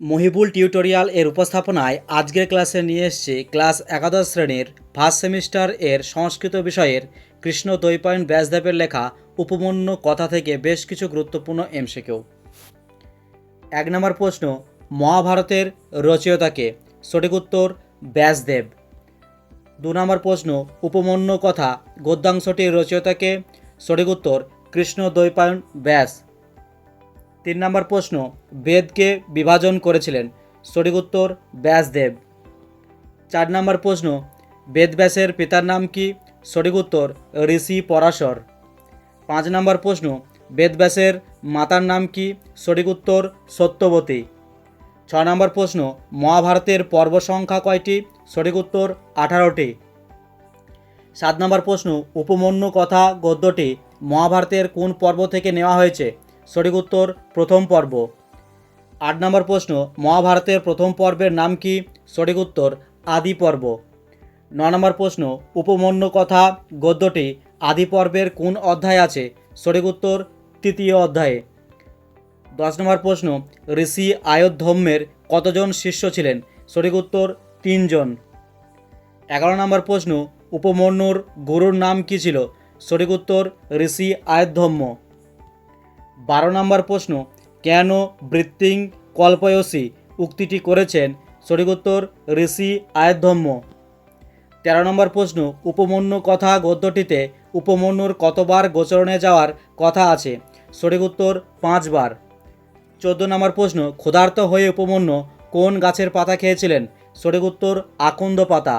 Mohibul tutorial এর উপস্থাপনায় আজকের ক্লাসে নিয়ে এসেছি ক্লাস একাদশ শ্রেণির ফার্স্ট সেমিস্টার এর সংস্কৃত বিষয়ের কৃষ্ণ দৈপায়ন ব্যাসদেবের লেখা উপমন্য কথা থেকে বেশ কিছু গুরুত্বপূর্ণ এমসিকিউ। এক নম্বর প্রশ্ন, মহাভারতের রচয়িতাকে সঠিক উত্তর, ব্যাসদেব। দু নম্বর প্রশ্ন, উপমন্য কথা গদ্যাংশটির রচয়িতাকে সঠিক উত্তর, কৃষ্ণ দৈপায়ন ব্যাস। তিন নম্বর প্রশ্ন, বেদকে বিভাজন করেছিলেন। সঠিক উত্তর, ব্যাসদেব। চার নম্বর প্রশ্ন, বেদব্যাসের পিতার নাম কি? সঠিক উত্তর, ঋষি পরাশর। পাঁচ নম্বর প্রশ্ন, বেদব্যাসের মাতার নাম কি? সঠিক উত্তর, সত্যবতী। ছ নম্বর প্রশ্ন, মহাভারতের পর্ব সংখ্যা কয়টি? সঠিক উত্তর, আঠারোটি। সাত নম্বর প্রশ্ন, উপমন্য কথা গদ্যটি মহাভারতের কোন পর্ব থেকে নেওয়া হয়েছে? সঠিক উত্তর প্রথম পর্ব। আট নম্বর প্রশ্ন, মহাভারতের প্রথম পর্বের নাম কি? সঠিক উত্তর, আদি পর্ব। ন নম্বর প্রশ্ন, উপমন্য কথা গদ্যটি আদি পর্বের কোন অধ্যায় আছে? সঠিক উত্তর, তৃতীয় অধ্যায়ে। দশ নম্বর প্রশ্ন, ঋষি আয়োধ্যম্যের কতজন শিষ্য ছিলেন? সঠিক উত্তর, তিনজন। এগারো নম্বর প্রশ্ন, উপমন্যুর গুরুর নাম কী ছিল? সঠিক উত্তর, ঋষি আয়োধ্যম্য। বারো নম্বর প্রশ্ন, কেন বৃত্তিং কল্পয়সী উক্তিটি করেছেন সঠিক উত্তর ঋষি আয়ধম্য তেরো নম্বর প্রশ্ন, উপমন্য কথা গদ্যটিতে উপমন্যুর কতবার গোচরণে যাওয়ার কথা আছে? সঠিক উত্তর পাঁচবার। চোদ্দ নম্বর প্রশ্ন, ক্ষুধার্ত হয়ে উপমন্য কোন গাছের পাতা খেয়েছিলেন? সঠিক উত্তর আকন্দ পাতা।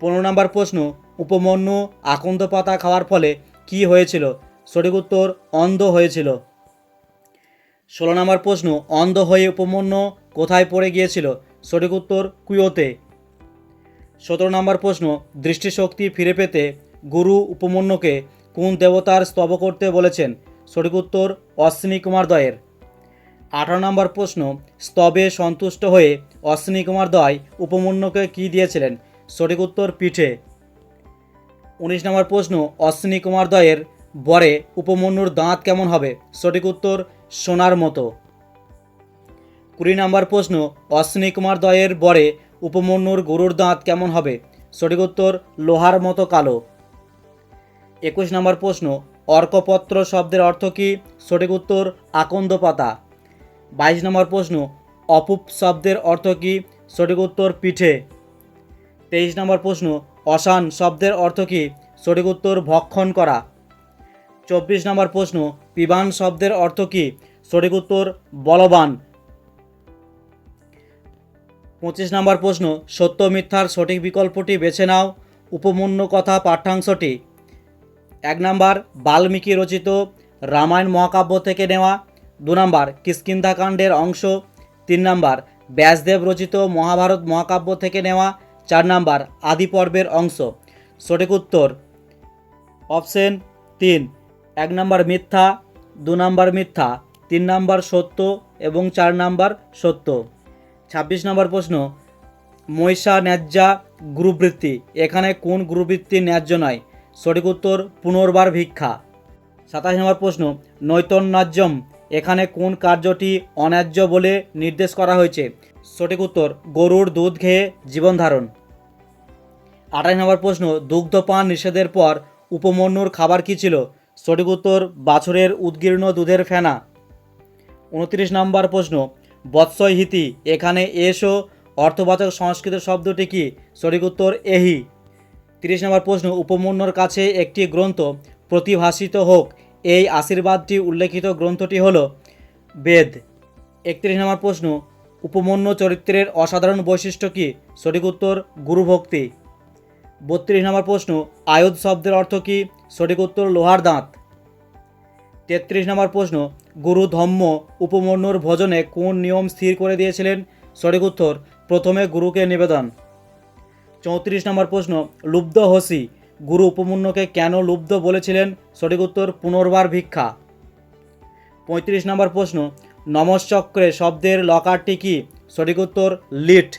পনেরো নম্বর প্রশ্ন, উপমন্যু আকন্দ পাতা খাওয়ার ফলে কি হয়েছিল? সঠিক উত্তর অন্ধ হয়েছিল। ষোলো নম্বর প্রশ্ন, অন্ধ হয়ে উপমন্য কোথায় পড়ে গিয়েছিল? সঠিক উত্তর কুয়োতে। সতেরো নম্বর প্রশ্ন, দৃষ্টিশক্তি ফিরে পেতে গুরু উপমন্যকে কোন দেবতার স্তব করতে বলেছেন? সঠিক উত্তর অশ্বিনী কুমার দয়ের। আঠারো নম্বর প্রশ্ন, স্তবে সন্তুষ্ট হয়ে অশ্বিনী কুমার দয় উপমন্যকে কী দিয়েছিলেন? সঠিক উত্তর পিঠে। উনিশ নম্বর প্রশ্ন, অশ্বিনী কুমার দয়ের বরে উপমন্যুর দাঁত কেমন হবে? সঠিক উত্তর, সোনার মতো। কুড়ি নম্বর প্রশ্ন, অশ্বিনী কুমার দয়ের বরে উপমন্যুর গরুর দাঁত কেমন হবে? সঠিক উত্তর, লোহার মতো কালো। একুশ নম্বর প্রশ্ন, অর্কপত্র শব্দের অর্থ কী? সঠিক উত্তর, আকন্দ পাতা। বাইশ নম্বর প্রশ্ন, অপুপ শব্দের অর্থ কী? সঠিক উত্তর, পিঠে। তেইশ নম্বর প্রশ্ন, অশান শব্দের অর্থ কী? সঠিক উত্তর, ভক্ষণ করা। চব্বিশ নম্বর প্রশ্ন, পিবান শব্দের অর্থ কী? সঠিক উত্তর, বলবান। পঁচিশ নম্বর প্রশ্ন, সত্য মিথ্যার সঠিক বিকল্পটি বেছে নাও, উপমন্য কথা পাঠ্যাংশটি। এক নম্বর, বাল্মীকি রচিত রামায়ণ মহাকাব্য থেকে নেওয়া। দু নাম্বার, কিষ্কিন্ধাকাণ্ডের অংশ। তিন নাম্বার, ব্যাসদেব রচিত মহাভারত মহাকাব্য থেকে নেওয়া। চার নাম্বার, আদি পর্বের অংশ। সঠিক উত্তর, অপশন তিন। এক নাম্বার মিথ্যা, দু নাম্বার মিথ্যা, তিন নাম্বার সত্য এবং চার নাম্বার সত্য। ছাব্বিশ নম্বর প্রশ্ন মৈশা ন্যায্যা গুরুবৃত্তি, এখানে কোন গুরুবৃত্তি ন্যায্য নয়? সঠিক উত্তর, পুনর্বার ভিক্ষা। সাতাশ নম্বর প্রশ্ন নৈতন্যাজ্যম এখানে কোন কার্যটি অন্যায্য বলে নির্দেশ করা হয়েছে? সঠিক উত্তর, গরুর দুধ খেয়ে জীবন ধারণ। আঠাশ নম্বর প্রশ্ন, দুগ্ধপান নিষেধের পর উপমন্যুর খাবার কী ছিল? সঠিক উত্তর, বাছুরের উদ্গীর্ণ দুধের ফেনা। উনত্রিশ নম্বর প্রশ্ন বৎসহিতি এখানে এসো, অর্থবাচক সংস্কৃত শব্দটি কি? সঠিক উত্তর, এহি। তিরিশ নম্বর প্রশ্ন, উপমন্যর কাছে একটি গ্রন্থ প্রতিভাসিত হোক। এই আশীর্বাদটি উল্লেখিত গ্রন্থটি হল বেদ। একত্রিশ নম্বর প্রশ্ন উপমন্য চরিত্রের অসাধারণ বৈশিষ্ট্য কি? সঠিক উত্তর, গুরুভক্তি। বত্রিশ নম্বর প্রশ্ন, আয়ুধ শব্দের অর্থ কী? সঠিক উত্তর লোহার দাঁত। তেত্রিশ নম্বর প্রশ্ন, গুরু ধম্ম উপমন্যুর ভোজনে কোন নিয়ম স্থির করে দিয়েছিলেন? সঠিক উত্তর, প্রথমে গুরুকে নিবেদন। চৌত্রিশ নম্বর প্রশ্ন, লুব্ধ হসি গুরু উপমন্যুকে কেন লুব্ধ বলেছিলেন? সঠিক উত্তর, পুনর্বার ভিক্ষা। পঁয়ত্রিশ নম্বর প্রশ্ন নমশ্চক্রে শব্দের লকারটি কি? সঠিক উত্তর, লিট।